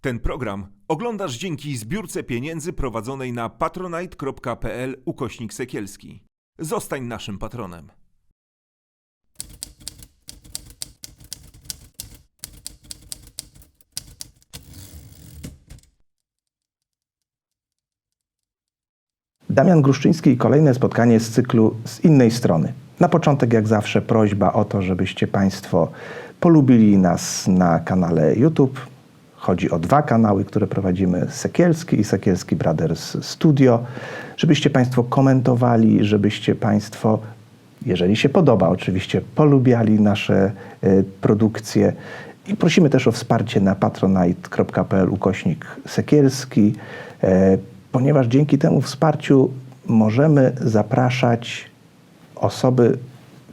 Ten program oglądasz dzięki zbiórce pieniędzy prowadzonej na patronite.pl ukośnik sekielski. Zostań naszym patronem. Damian Gruszczyński i kolejne spotkanie z cyklu z innej strony. Na początek, jak zawsze, prośba o to, żebyście Państwo polubili nas na kanale YouTube. Chodzi o dwa kanały, które prowadzimy: Sekielski i Sekielski Brothers Studio. Żebyście Państwo komentowali, żebyście Państwo, jeżeli się podoba, oczywiście polubiali nasze y, produkcje. I prosimy też o wsparcie na patronite.pl ukośnik Sekielski, e, ponieważ dzięki temu wsparciu możemy zapraszać osoby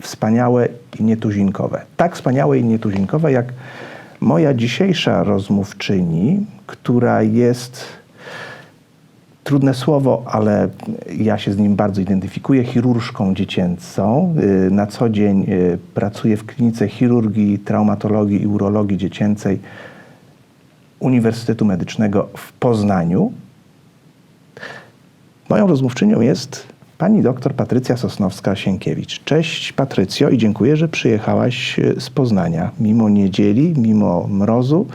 wspaniałe i nietuzinkowe. Tak wspaniałe i nietuzinkowe jak moja dzisiejsza rozmówczyni, która jest trudne słowo, ale ja się z nim bardzo identyfikuję, chirurżką dziecięcą. Y, Na co dzień y, pracuję w klinice chirurgii, traumatologii i urologii dziecięcej Uniwersytetu Medycznego w Poznaniu. Moją rozmówczynią jest pani doktor Patrycja Sosnowska-Sienkiewicz. Cześć Patrycjo i dziękuję, że przyjechałaś e, z Poznania. Mimo niedzieli, mimo mrozu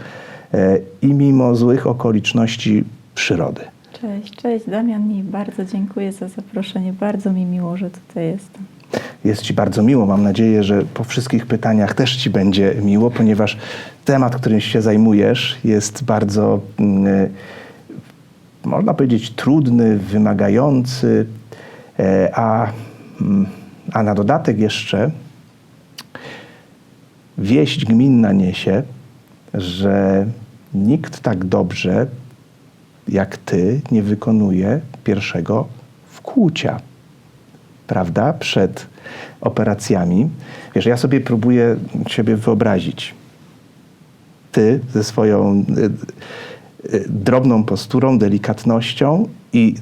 e, i mimo złych okoliczności przyrody. Cześć, cześć Damian i bardzo dziękuję za zaproszenie. Bardzo mi miło, że tutaj jestem. Jest Ci bardzo miło. Mam nadzieję, że po wszystkich pytaniach też Ci będzie miło, ponieważ temat, którym się zajmujesz, jest bardzo, mm, e, można powiedzieć, trudny, wymagający, a, mm, a na dodatek jeszcze wieść gminna niesie, że nikt tak dobrze jak Ty nie wykonuje pierwszego wkłucia prawda, przed operacjami. Wiesz, ja sobie próbuję siebie wyobrazić. Ty ze swoją y, y, drobną posturą, delikatnością i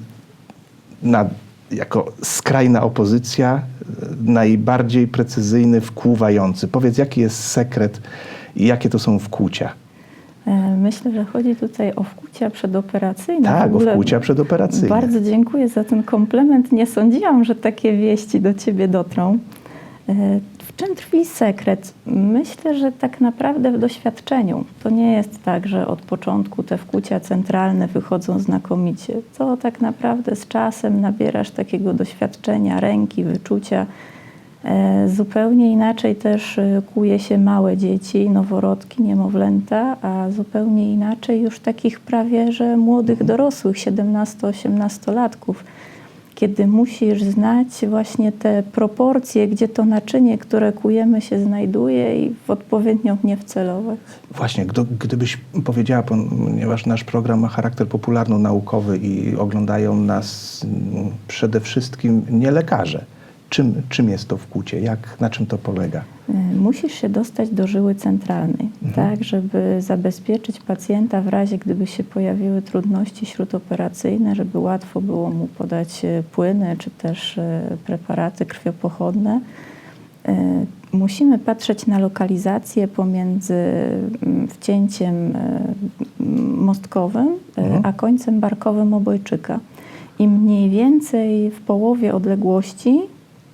na, jako skrajna opozycja y, najbardziej precyzyjny, wkłuwający. Powiedz, jaki jest sekret i jakie to są wkłucia? E, Myślę, że chodzi tutaj o wkłucia przedoperacyjne. Tak, o wkłucia przedoperacyjne. Bardzo dziękuję za ten komplement. Nie sądziłam, że takie wieści do Ciebie dotrą. Czym tkwi sekret? Myślę, że tak naprawdę w doświadczeniu. To nie jest tak, że od początku te wkłucia centralne wychodzą znakomicie. To tak naprawdę z czasem nabierasz takiego doświadczenia, ręki, wyczucia. E, Zupełnie inaczej też e, kuje się małe dzieci, noworodki, niemowlęta, a zupełnie inaczej już takich prawie że młodych dorosłych, 17-18-latków, kiedy musisz znać właśnie te proporcje, gdzie to naczynie, które kujemy się znajduje i w odpowiednią nie wcelować. Właśnie, gdy, gdybyś powiedziała, ponieważ nasz program ma charakter popularno-naukowy i oglądają nas mm, przede wszystkim nie lekarze. Czym, czym jest to wkłucie? Jak, na czym to polega? Y, Musisz się dostać do żyły centralnej, tak, żeby zabezpieczyć pacjenta w razie, gdyby się pojawiły trudności śródoperacyjne, żeby łatwo było mu podać y, płyny czy też y, preparaty krwiopochodne. Musimy patrzeć na lokalizację pomiędzy mm, wcięciem mostkowym, Mhm. a końcem barkowym obojczyka. I mniej więcej w połowie odległości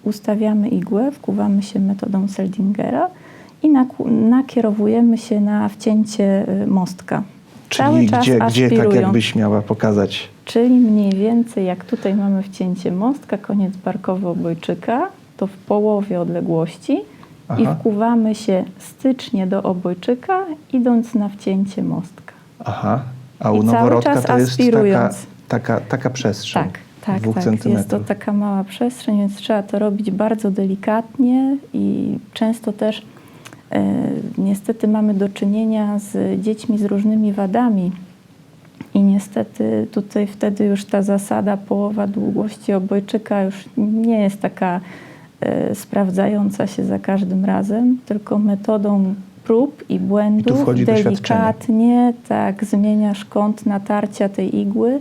ustawiamy igłę, wkuwamy się metodą Seldingera i nakierowujemy się na wcięcie y, mostka. Cały Czyli czas gdzie, gdzie tak jakbyś miała pokazać? Czyli mniej więcej jak tutaj mamy wcięcie mostka, koniec barkowy obojczyka, to w połowie odległości i Aha. wkuwamy się stycznie do obojczyka, idąc na wcięcie mostka. Aha, a u I cały noworodka czas to jest taka, aspirując. taka, taka przestrzeń Tak, tak, dwóch tak. Jest to centymetrów. taka mała przestrzeń, więc trzeba to robić bardzo delikatnie i często też e, niestety mamy do czynienia z dziećmi z różnymi wadami. I niestety tutaj wtedy już ta zasada połowa długości obojczyka już nie jest taka e, sprawdzająca się za każdym razem, tylko metodą prób i błędów doświadczenie. delikatnie tak zmieniasz kąt natarcia tej igły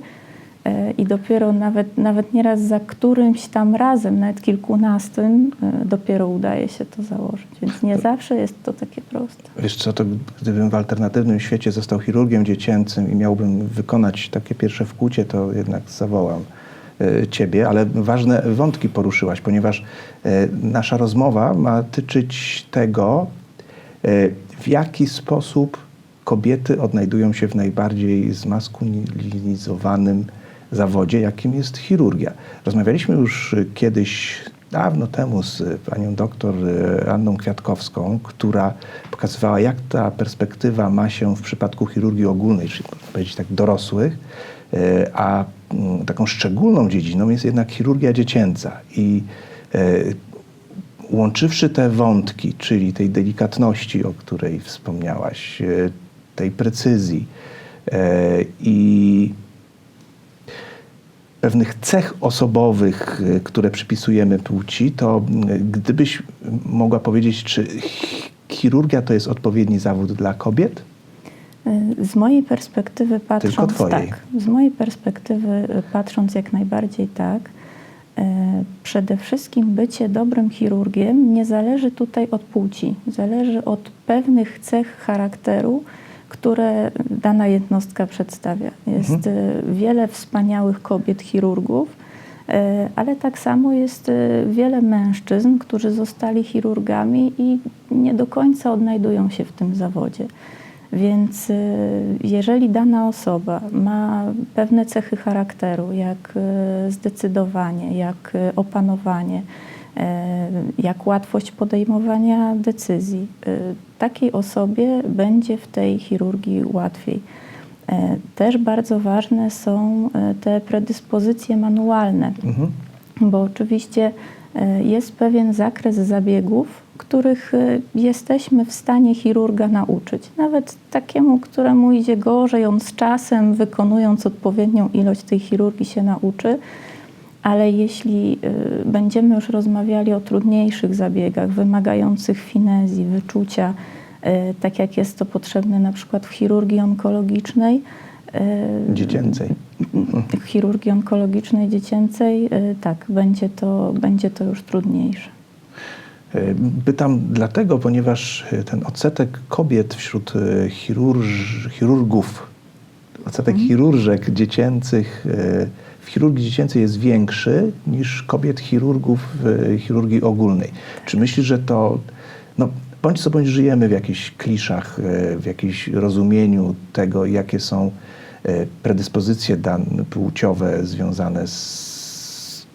I dopiero nawet, nawet nieraz za którymś tam razem, nawet kilkunastym, e, dopiero udaje się to założyć. Więc nie zawsze jest to takie proste. Wiesz co, to gdybym w alternatywnym świecie został chirurgiem dziecięcym i miałbym wykonać takie pierwsze wkłucie, to jednak zawołam e, ciebie, ale ważne wątki poruszyłaś, ponieważ e, nasza rozmowa ma tyczyć tego, e, w jaki sposób kobiety odnajdują się w najbardziej zmaskulinizowanym zawodzie, jakim jest chirurgia. Rozmawialiśmy już kiedyś, dawno temu z panią doktor e, Anną Kwiatkowską, która pokazywała, jak ta perspektywa ma się w przypadku chirurgii ogólnej, czyli powiedzieć tak dorosłych, e, a mm, taką szczególną dziedziną jest jednak chirurgia dziecięca. I e, łączywszy te wątki, czyli tej delikatności, o której wspomniałaś, tej precyzji i pewnych cech osobowych, y, które przypisujemy płci, to y, gdybyś mogła powiedzieć, czy ch- chirurgia to jest odpowiedni zawód dla kobiet? E, Z mojej perspektywy patrząc, tak, z mojej perspektywy e, patrząc jak najbardziej tak, e, przede wszystkim bycie dobrym chirurgiem nie zależy tutaj od płci, zależy od pewnych cech charakteru, które dana jednostka przedstawia. Jest e, wiele wspaniałych kobiet chirurgów, e, ale tak samo jest e, wiele mężczyzn, którzy zostali chirurgami i nie do końca odnajdują się w tym zawodzie. Więc jeżeli dana osoba ma pewne cechy charakteru, jak zdecydowanie, jak opanowanie, jak łatwość podejmowania decyzji, y, takiej osobie będzie w tej chirurgii łatwiej. E, Też bardzo ważne są e, te predyspozycje manualne Mhm. bo oczywiście e, jest pewien zakres zabiegów, których e, jesteśmy w stanie chirurga nauczyć. Nawet takiemu, któremu idzie gorzej, on z czasem, wykonując odpowiednią ilość tej chirurgii, się nauczy. Ale jeśli e, będziemy już rozmawiali o trudniejszych zabiegach, wymagających finezji, wyczucia, e, tak jak jest to potrzebne na przykład w chirurgii onkologicznej, e, Dziecięcej. chirurgii onkologicznej dziecięcej, y, tak, będzie to, będzie to już trudniejsze. Pytam dlatego, ponieważ ten odsetek kobiet wśród chirurgów, odsetek chirurżek dziecięcych w chirurgii dziecięcej jest większy niż kobiet chirurgów w chirurgii ogólnej. Czy myślisz, że to, no bądź co bądź żyjemy w jakichś kliszach, e, w jakimś rozumieniu tego, jakie są e, predyspozycje dan, płciowe związane z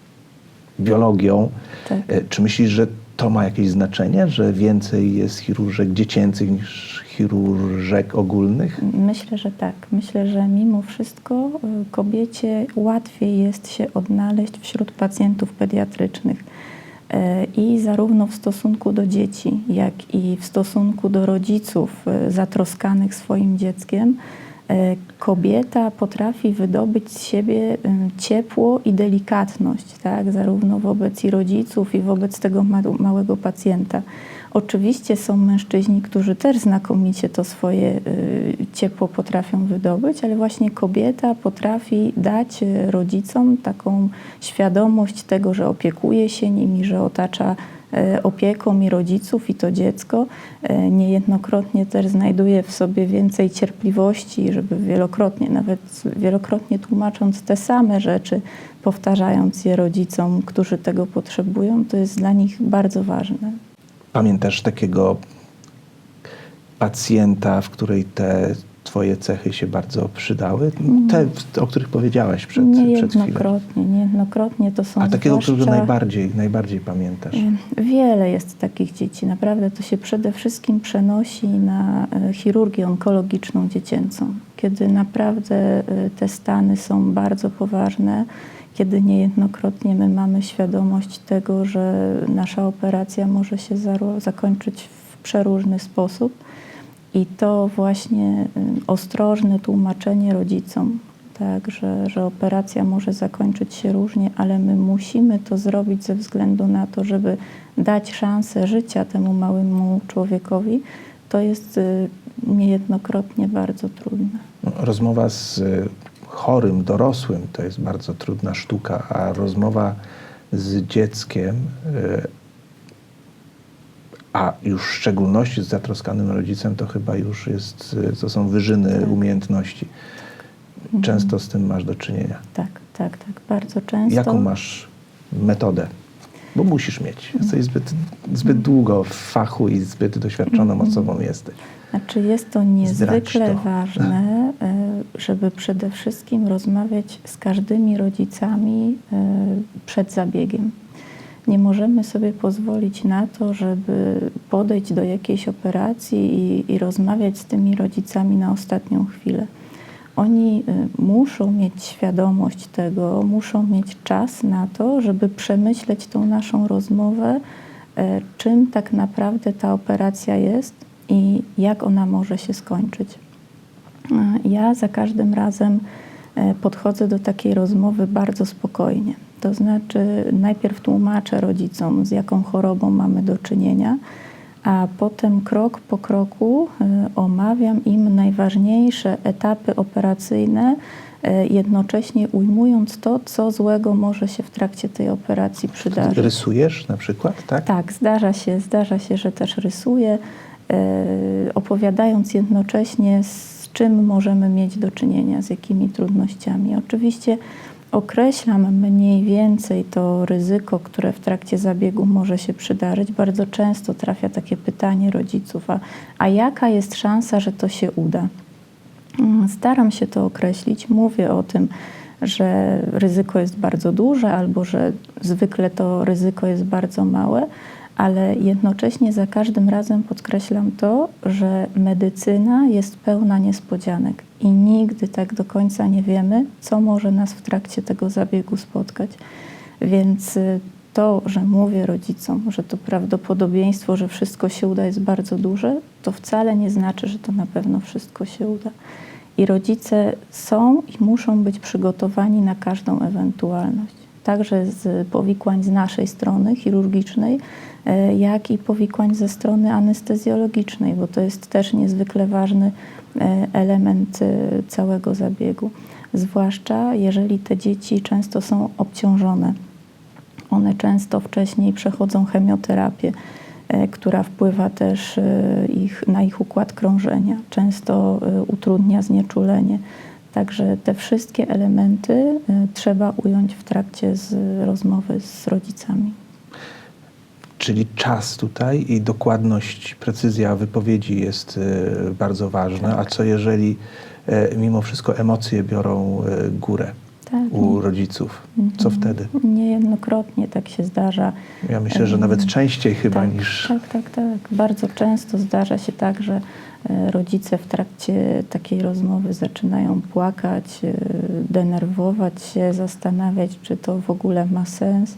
biologią, Tak. E, Czy myślisz, że to ma jakieś znaczenie, że więcej jest chirurżek dziecięcych niż chirurżek ogólnych? Myślę, że tak. Myślę, że mimo wszystko y, kobiecie łatwiej jest się odnaleźć wśród pacjentów pediatrycznych. Y, I zarówno w stosunku do dzieci, jak i w stosunku do rodziców y, zatroskanych swoim dzieckiem, kobieta potrafi wydobyć z siebie ciepło i delikatność, tak? zarówno wobec i rodziców, i wobec tego ma- małego pacjenta. Oczywiście są mężczyźni, którzy też znakomicie to swoje y, ciepło potrafią wydobyć, ale właśnie kobieta potrafi dać y, rodzicom taką świadomość tego, że opiekuje się nimi, że otacza y, opieką i rodziców i to dziecko. Niejednokrotnie też znajduje w sobie więcej cierpliwości, żeby wielokrotnie, nawet wielokrotnie tłumacząc te same rzeczy, powtarzając je rodzicom, którzy tego potrzebują, to jest dla nich bardzo ważne. Pamiętasz takiego pacjenta, w której te twoje cechy się bardzo przydały? Te, o których powiedziałaś przed, przed chwilą. Niejednokrotnie, niejednokrotnie to są A takiego, którego zwłaszcza- najbardziej, najbardziej pamiętasz? Wiele jest takich dzieci. Naprawdę to się przede wszystkim przenosi na e, chirurgię onkologiczną dziecięcą, kiedy naprawdę e, te stany są bardzo poważne, kiedy niejednokrotnie my mamy świadomość tego, że nasza operacja może się zakończyć w przeróżny sposób. I to właśnie y, ostrożne tłumaczenie rodzicom, tak, że, że operacja może zakończyć się różnie, ale my musimy to zrobić ze względu na to, żeby dać szansę życia temu małemu człowiekowi, to jest y, niejednokrotnie bardzo trudne. Rozmowa z y, chorym dorosłym to jest bardzo trudna sztuka, a rozmowa z dzieckiem, y, a już w szczególności z zatroskanym rodzicem, to chyba już jest, y, to są wyżyny Tak. umiejętności. Często z tym masz do czynienia. Tak, tak, tak, bardzo często. Jaką masz metodę? Bo musisz mieć. Jesteś zbyt, zbyt długo w fachu i zbyt doświadczoną osobą jesteś. Znaczy jest to niezwykle to. ważne, y, żeby przede wszystkim rozmawiać z każdymi rodzicami y, przed zabiegiem. Nie możemy sobie pozwolić na to, żeby podejść do jakiejś operacji i, i rozmawiać z tymi rodzicami na ostatnią chwilę. Oni y, muszą mieć świadomość tego, muszą mieć czas na to, żeby przemyśleć tą naszą rozmowę, y, czym tak naprawdę ta operacja jest i jak ona może się skończyć. Ja za każdym razem y, podchodzę do takiej rozmowy bardzo spokojnie. To znaczy, najpierw tłumaczę rodzicom, z jaką chorobą mamy do czynienia, a potem krok po kroku y, omawiam im najważniejsze etapy operacyjne, y, jednocześnie ujmując to, co złego może się w trakcie tej operacji przydarzyć. Rysujesz na przykład, tak? Tak, zdarza się, zdarza się, że też rysuję, e, opowiadając jednocześnie, z czym możemy mieć do czynienia, z jakimi trudnościami. Oczywiście określam mniej więcej to ryzyko, które w trakcie zabiegu może się przydarzyć. Bardzo często trafia takie pytanie rodziców, a, a jaka jest szansa, że to się uda? Mm, Staram się to określić, mówię o tym, że ryzyko jest bardzo duże albo że zwykle to ryzyko jest bardzo małe, ale jednocześnie za każdym razem podkreślam to, że medycyna jest pełna niespodzianek i nigdy tak do końca nie wiemy, co może nas w trakcie tego zabiegu spotkać. Więc y, to, że mówię rodzicom, że to prawdopodobieństwo, że wszystko się uda jest bardzo duże, to wcale nie znaczy, że to na pewno wszystko się uda. I rodzice są i muszą być przygotowani na każdą ewentualność. Także z powikłań z naszej strony chirurgicznej, e, jak i powikłań ze strony anestezjologicznej, bo to jest też niezwykle ważny e, element e, całego zabiegu. Zwłaszcza jeżeli te dzieci często są obciążone. One często wcześniej przechodzą chemioterapię, która wpływa też ich, na ich układ krążenia. Często utrudnia znieczulenie. Także te wszystkie elementy e, trzeba ująć w trakcie z rozmowy z rodzicami. Czyli czas tutaj i dokładność, precyzja wypowiedzi jest e, bardzo ważna. A co jeżeli e, mimo wszystko emocje biorą e, górę Tak, u rodziców? Co Mhm. wtedy? Niejednokrotnie tak się zdarza. Ja myślę, że nawet częściej chyba tak, niż. Tak, tak, tak. Bardzo często zdarza się tak, że rodzice w trakcie takiej rozmowy zaczynają płakać, e, denerwować się, zastanawiać, czy to w ogóle ma sens.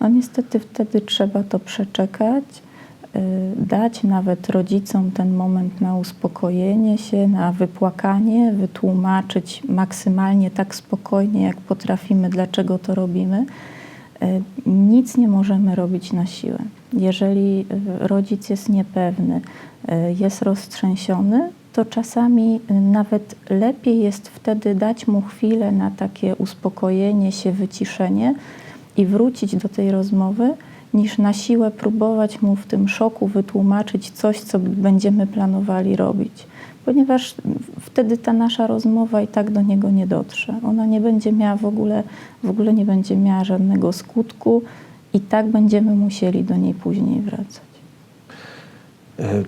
No niestety wtedy trzeba to przeczekać, e, dać nawet rodzicom ten moment na uspokojenie się, na wypłakanie, wytłumaczyć maksymalnie tak spokojnie, jak potrafimy, dlaczego to robimy. E, Nic nie możemy robić na siłę. Jeżeli e, rodzic jest niepewny, e, jest roztrzęsiony, to czasami e, nawet lepiej jest wtedy dać mu chwilę na takie uspokojenie się, wyciszenie i wrócić do tej rozmowy, niż na siłę próbować mu w tym szoku wytłumaczyć coś, co będziemy planowali robić. Ponieważ wtedy ta nasza rozmowa i tak do niego nie dotrze. Ona nie będzie miała w ogóle, w ogóle nie będzie miała żadnego skutku i tak będziemy musieli do niej później wracać. E,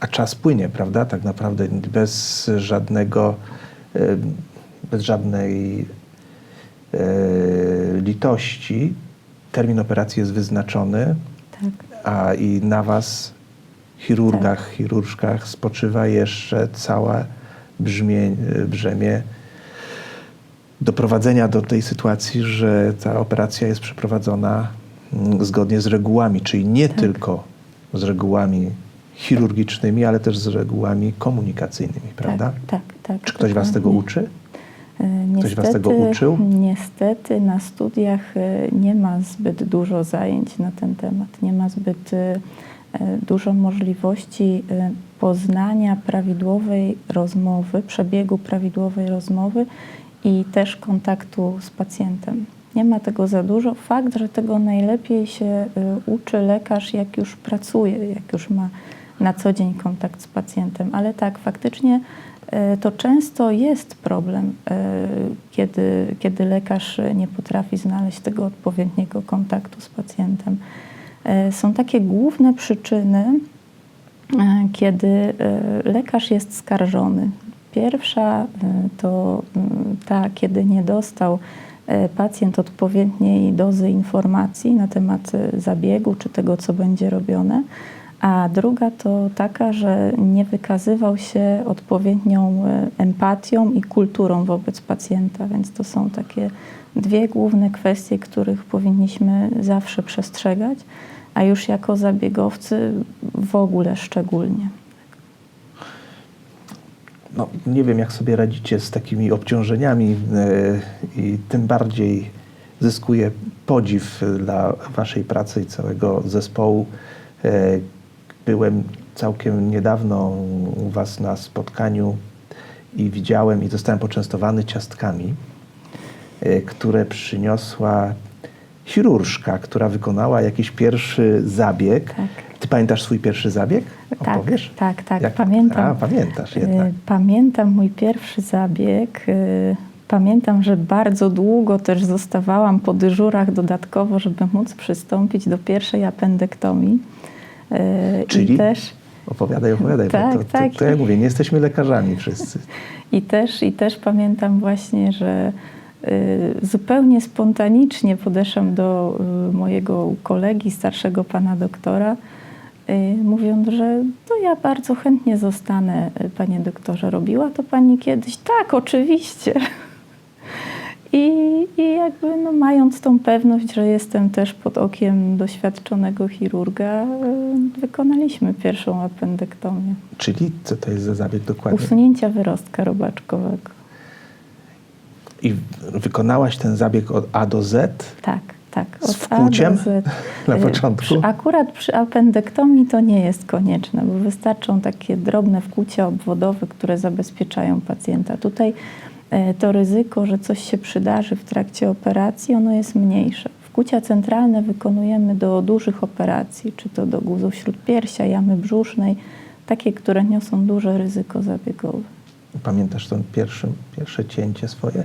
A czas płynie, prawda? Tak naprawdę bez żadnego, e, bez żadnej e, litości termin operacji jest wyznaczony, Tak, a i na was, chirurgach, chirurżkach, spoczywa jeszcze całe brzmie, brzemię doprowadzenia do tej sytuacji, że ta operacja jest przeprowadzona mm, zgodnie z regułami, czyli nie Tak. tylko z regułami chirurgicznymi, ale też z regułami komunikacyjnymi, prawda? tak, tak, tak. Czy ktoś was tego uczy? E, Ktoś was tego uczył? Niestety na studiach e, nie ma zbyt dużo zajęć na ten temat. Nie ma zbyt e, dużo możliwości e, poznania prawidłowej rozmowy, przebiegu prawidłowej rozmowy i też kontaktu z pacjentem. Nie ma tego za dużo. Fakt, że tego najlepiej się y, uczy lekarz, jak już pracuje, jak już ma na co dzień kontakt z pacjentem. Ale tak, faktycznie y, to często jest problem, y, kiedy, kiedy lekarz nie potrafi znaleźć tego odpowiedniego kontaktu z pacjentem. Są takie główne przyczyny, kiedy lekarz jest skarżony. Pierwsza e, to mm, ta, kiedy nie dostał e, pacjent odpowiedniej dozy informacji na temat e, zabiegu czy tego, co będzie robione. A druga to taka, że nie wykazywał się odpowiednią empatią i kulturą wobec pacjenta, więc to są takie dwie główne kwestie, których powinniśmy zawsze przestrzegać, a już jako zabiegowcy w ogóle szczególnie. No, nie wiem, jak sobie radzicie z takimi obciążeniami e, i tym bardziej zyskuję podziw dla waszej pracy i całego zespołu. E, Byłem całkiem niedawno u was na spotkaniu i widziałem i zostałem poczęstowany ciastkami, e, które przyniosła chirurżka, która wykonała jakiś pierwszy zabieg. Tak. Ty pamiętasz swój pierwszy zabieg? Tak, Opowiesz? tak, tak, Jak- pamiętam. A, pamiętasz jednak. Y, Pamiętam mój pierwszy zabieg. y, Pamiętam, że bardzo długo też zostawałam po dyżurach dodatkowo, żeby móc przystąpić do pierwszej apendektomii. Y, Czyli? I też, Opowiadaj, opowiadaj. Tak, to, to, tak. to ja mówię, nie jesteśmy lekarzami wszyscy. i, też, I też pamiętam właśnie, że zupełnie spontanicznie podeszłam do mojego kolegi, starszego pana doktora, mówiąc, że to ja bardzo chętnie zostanę, y, panie doktorze. Robiła to pani kiedyś? Tak, oczywiście. I, I jakby no, mając tą pewność, że jestem też pod okiem doświadczonego chirurga, y, wykonaliśmy pierwszą apendektomię. Czyli co to jest za zabieg dokładnie? Usunięcia wyrostka robaczkowego. I wykonałaś ten zabieg od A do Z? Tak, tak. Z od A wkłuciem Z. na Y, początku? Przy, akurat przy apendektomii to nie jest konieczne, bo wystarczą takie drobne wkłucia obwodowe, które zabezpieczają pacjenta. Tutaj y, to ryzyko, że coś się przydarzy w trakcie operacji, ono jest mniejsze. Wkłucia centralne wykonujemy do dużych operacji, czy to do guzu śródpiersia, jamy brzusznej, takie, które niosą duże ryzyko zabiegowe. Pamiętasz to pierwsze, pierwsze cięcie swoje?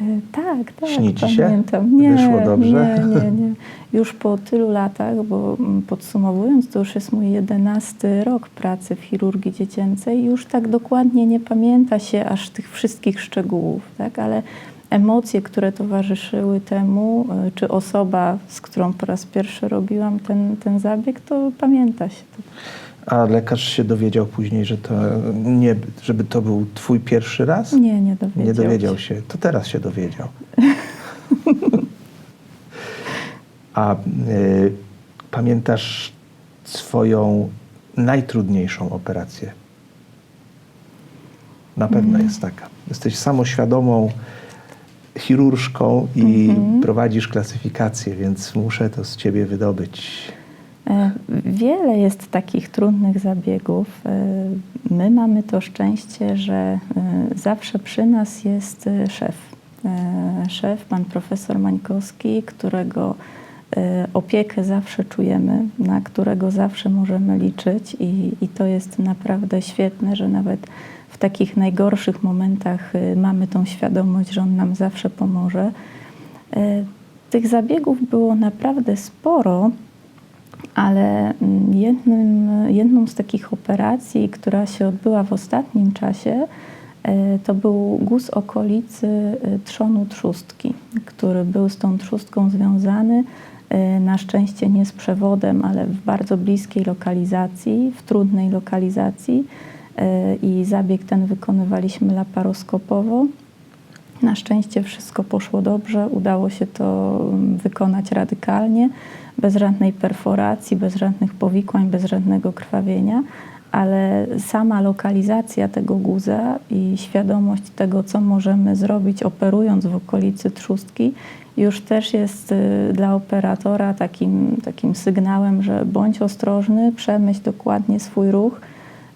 E, Tak, tak. Śni ci się? Pamiętam. Nie, Wyszło dobrze? Nie, nie, nie. Już po tylu latach, bo mm, podsumowując, to już jest mój jedenasty rok pracy w chirurgii dziecięcej, już tak dokładnie nie pamięta się aż tych wszystkich szczegółów, tak? ale emocje, które towarzyszyły temu, e, czy osoba, z którą po raz pierwszy robiłam ten, ten zabieg, to pamięta się to. A lekarz się dowiedział później, że to nie, żeby to był twój pierwszy raz? Nie, nie dowiedział, Nie dowiedział się. To teraz się dowiedział. A y, pamiętasz swoją najtrudniejszą operację? Na pewno Mm. jest taka. Jesteś samoświadomą chirurżką i Mhm. prowadzisz klasyfikację, więc muszę to z ciebie wydobyć. E, Wiele jest takich trudnych zabiegów. E, My mamy to szczęście, że e, zawsze przy nas jest szef. Szef, pan profesor Mańkowski, którego opiekę zawsze czujemy, na którego zawsze możemy liczyć i, i to jest naprawdę świetne, że nawet w takich najgorszych momentach mamy tą świadomość, że on nam zawsze pomoże. Tych zabiegów było naprawdę sporo, ale mm, jednym, jedną z takich operacji, która się odbyła w ostatnim czasie, e, to był guz okolicy e, trzonu trzustki, który był z tą trzustką związany. e, Na szczęście nie z przewodem, ale w bardzo bliskiej lokalizacji, w trudnej lokalizacji. I zabieg ten wykonywaliśmy laparoskopowo. Na szczęście wszystko poszło dobrze, udało się to mm, wykonać radykalnie, bez żadnej perforacji, bez żadnych powikłań, bez żadnego krwawienia, ale sama lokalizacja tego guza i świadomość tego, co możemy zrobić operując w okolicy trzustki, już też jest y, dla operatora takim, takim sygnałem, że bądź ostrożny, przemyśl dokładnie swój ruch,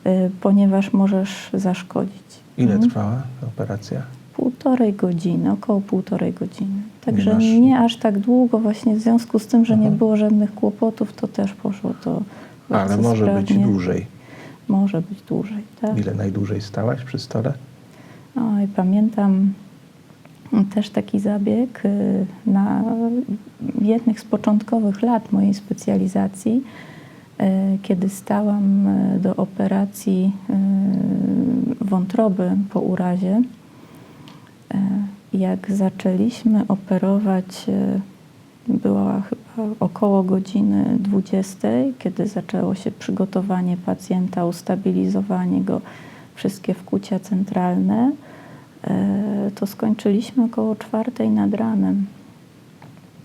y, ponieważ możesz zaszkodzić. Ile Mhm. trwała operacja? Pół, półtorej godziny, około półtorej godziny. Także masz- nie aż tak długo, właśnie w związku z tym, że nie było żadnych kłopotów, to też poszło to Ale bardzo może być sprawnie. dłużej. Może być dłużej, tak. Ile najdłużej stałaś przy stole? Oj, pamiętam też taki zabieg y, na jednych z początkowych lat mojej specjalizacji, y, kiedy stałam y, do operacji y, wątroby po urazie. Y, Jak zaczęliśmy operować, y, była chyba około godziny 20, kiedy zaczęło się przygotowanie pacjenta, ustabilizowanie go, wszystkie wkłucia centralne, e, to skończyliśmy około czwartej nad ranem.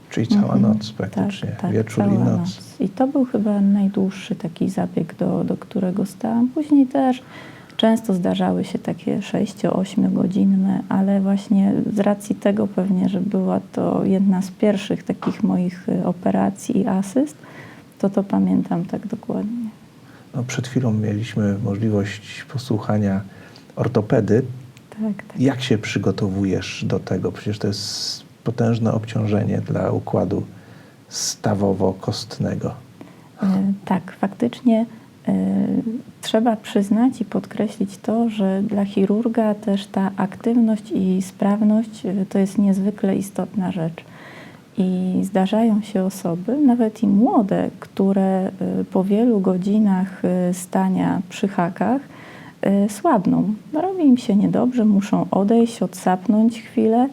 Czyli cała Mhm. noc praktycznie, Tak, tak, wieczór i cała noc. I to był chyba najdłuższy taki zabieg, do, do którego stałam. Później też często zdarzały się takie 6-8 godzinne, ale właśnie z racji tego pewnie, że była to jedna z pierwszych takich moich y, operacji i asyst, to to pamiętam tak dokładnie. No, przed chwilą mieliśmy możliwość posłuchania ortopedy. Tak, tak. Jak się przygotowujesz do tego? Przecież to jest potężne obciążenie dla układu stawowo-kostnego. E, Tak, faktycznie trzeba przyznać i podkreślić to, że dla chirurga też ta aktywność i sprawność e, to jest niezwykle istotna rzecz. I zdarzają się osoby, nawet i młode, które e, po wielu godzinach stania przy hakach słabną. Robi im się niedobrze, muszą odejść, odsapnąć chwilę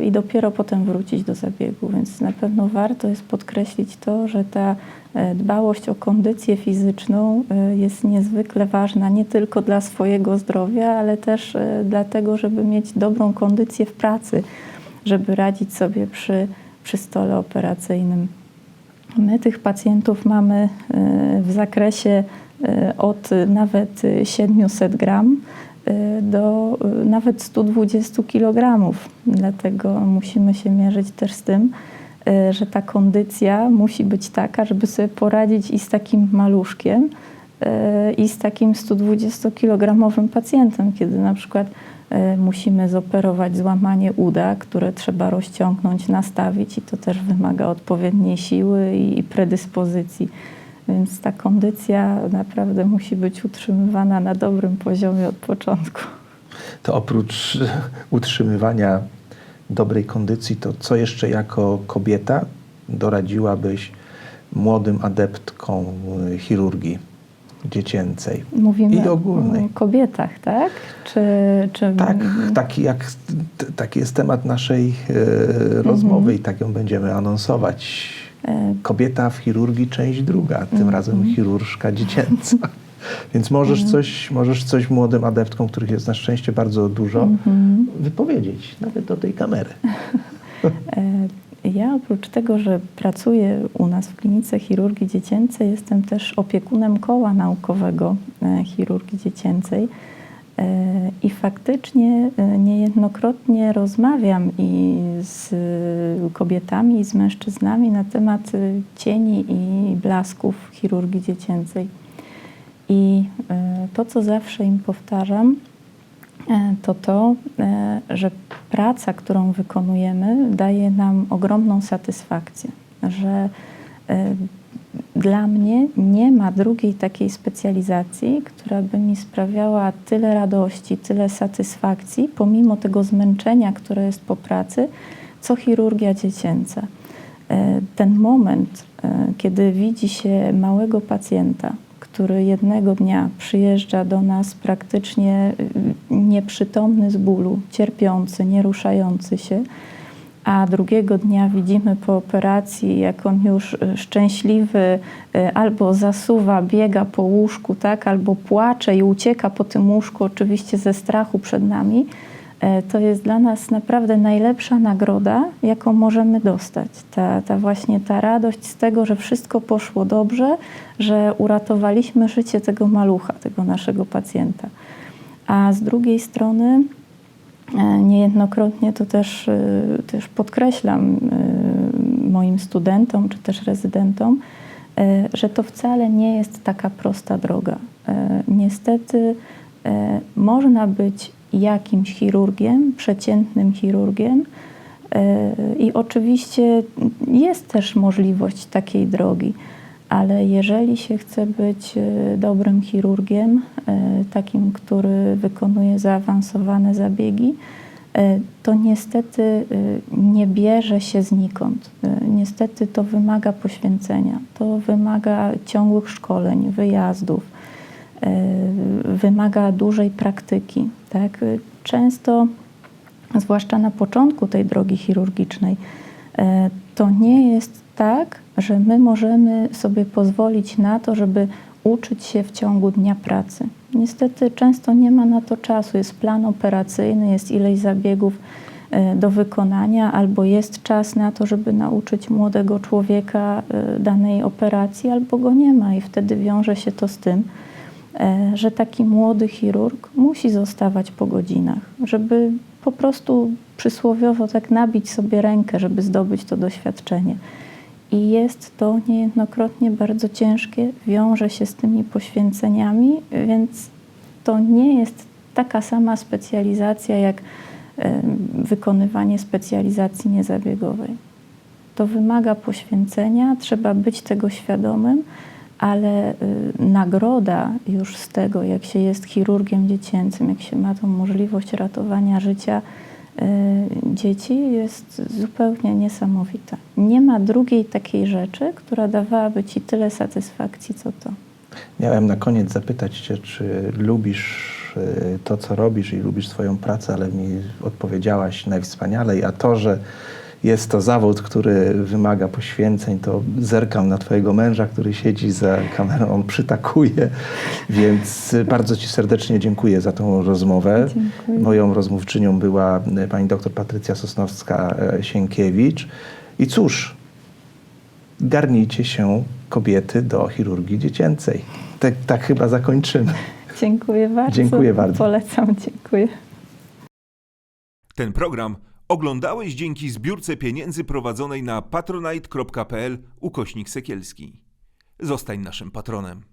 i dopiero potem wrócić do zabiegu. Więc na pewno warto jest podkreślić to, że ta e, dbałość o kondycję fizyczną e, jest niezwykle ważna nie tylko dla swojego zdrowia, ale też e, dlatego, żeby mieć dobrą kondycję w pracy, żeby radzić sobie przy, przy stole operacyjnym. My tych pacjentów mamy e, w zakresie e, od nawet 700 gram e, do e, nawet 120 kg. Dlatego musimy się mierzyć też z tym, e, że ta kondycja musi być taka, żeby sobie poradzić i z takim maluszkiem, i z takim 120-kilogramowym pacjentem, kiedy na przykład musimy zoperować złamanie uda, które trzeba rozciągnąć, nastawić i to też wymaga odpowiedniej siły i predyspozycji. Więc ta kondycja naprawdę musi być utrzymywana na dobrym poziomie od początku. To oprócz utrzymywania dobrej kondycji, to co jeszcze jako kobieta doradziłabyś młodym adeptkom chirurgii dziecięcej? Mówimy I ogólnej. o kobietach, tak? Czy, czy Tak, taki, jak, taki jest temat naszej e, rozmowy i tak ją będziemy anonsować. E, Kobieta w chirurgii, część druga, tym razem chirurżka dziecięca. Więc możesz, coś, możesz coś młodym adeptkom, których jest na szczęście bardzo dużo, wypowiedzieć, nawet do tej kamery. E, Ja oprócz tego, że pracuję u nas w klinice chirurgii dziecięcej, jestem też opiekunem koła naukowego e, chirurgii dziecięcej. E, I faktycznie e, niejednokrotnie rozmawiam i z e, kobietami, i z mężczyznami na temat cieni i blasków chirurgii dziecięcej. I to, co zawsze im powtarzam, to to, że praca, którą wykonujemy, daje nam ogromną satysfakcję, że dla mnie nie ma drugiej takiej specjalizacji, która by mi sprawiała tyle radości, tyle satysfakcji, pomimo tego zmęczenia, które jest po pracy, co chirurgia dziecięca. E, Ten moment, e, kiedy widzi się małego pacjenta, który jednego dnia przyjeżdża do nas praktycznie y, nieprzytomny z bólu, cierpiący, nieruszający się, a drugiego dnia widzimy po operacji, jak on już y, szczęśliwy y, albo zasuwa, biega po łóżku, tak, albo płacze i ucieka po tym łóżku, oczywiście ze strachu przed nami, e, to jest dla nas naprawdę najlepsza nagroda, jaką możemy dostać. Ta, ta właśnie ta radość z tego, że wszystko poszło dobrze, że uratowaliśmy życie tego malucha, tego naszego pacjenta. A z drugiej strony E, Niejednokrotnie to też, e, też podkreślam e, moim studentom czy też rezydentom, e, że to wcale nie jest taka prosta droga. E, Niestety e, można być jakimś chirurgiem, przeciętnym chirurgiem. E, I oczywiście jest też możliwość takiej drogi, ale jeżeli się chce być e, dobrym chirurgiem, e, takim, który wykonuje zaawansowane zabiegi, e, to niestety nie bierze się znikąd. Niestety to wymaga poświęcenia, to wymaga ciągłych szkoleń, wyjazdów, wymaga dużej praktyki. Tak? Często, zwłaszcza na początku tej drogi chirurgicznej, to nie jest tak, że my możemy sobie pozwolić na to, żeby uczyć się w ciągu dnia pracy. Niestety często nie ma na to czasu. Jest plan operacyjny, jest ileś zabiegów e, do wykonania, albo jest czas na to, żeby nauczyć młodego człowieka e, danej operacji, albo go nie ma i wtedy wiąże się to z tym, e, że taki młody chirurg musi zostawać po godzinach, żeby po prostu przysłowiowo tak nabić sobie rękę, żeby zdobyć to doświadczenie. I jest to niejednokrotnie bardzo ciężkie, wiąże się z tymi poświęceniami, więc to nie jest taka sama specjalizacja jak wykonywanie specjalizacji niezabiegowej. To wymaga poświęcenia, trzeba być tego świadomym, ale y, nagroda już z tego, jak się jest chirurgiem dziecięcym, jak się ma tą możliwość ratowania życia dzieci, jest zupełnie niesamowita. Nie ma drugiej takiej rzeczy, która dawałaby ci tyle satysfakcji, co to. Miałem na koniec zapytać Cię, czy lubisz y, to, co robisz i lubisz swoją pracę, ale mi odpowiedziałaś najwspanialej, a to, że jest to zawód, który wymaga poświęceń, to zerkam na Twojego męża, który siedzi za kamerą, on przytakuje, więc bardzo Ci serdecznie dziękuję za tą rozmowę. Dziękuję. Moją rozmówczynią była y, pani doktor Patrycja Sosnowska-Sienkiewicz i cóż, garnijcie się kobiety do chirurgii dziecięcej. Tak, tak chyba zakończymy. Dziękuję bardzo. Dziękuję bardzo. Polecam, dziękuję. Ten program Oglądałeś dzięki zbiórce pieniędzy prowadzonej na patronite.pl ukośnik Sekielski. Zostań naszym patronem.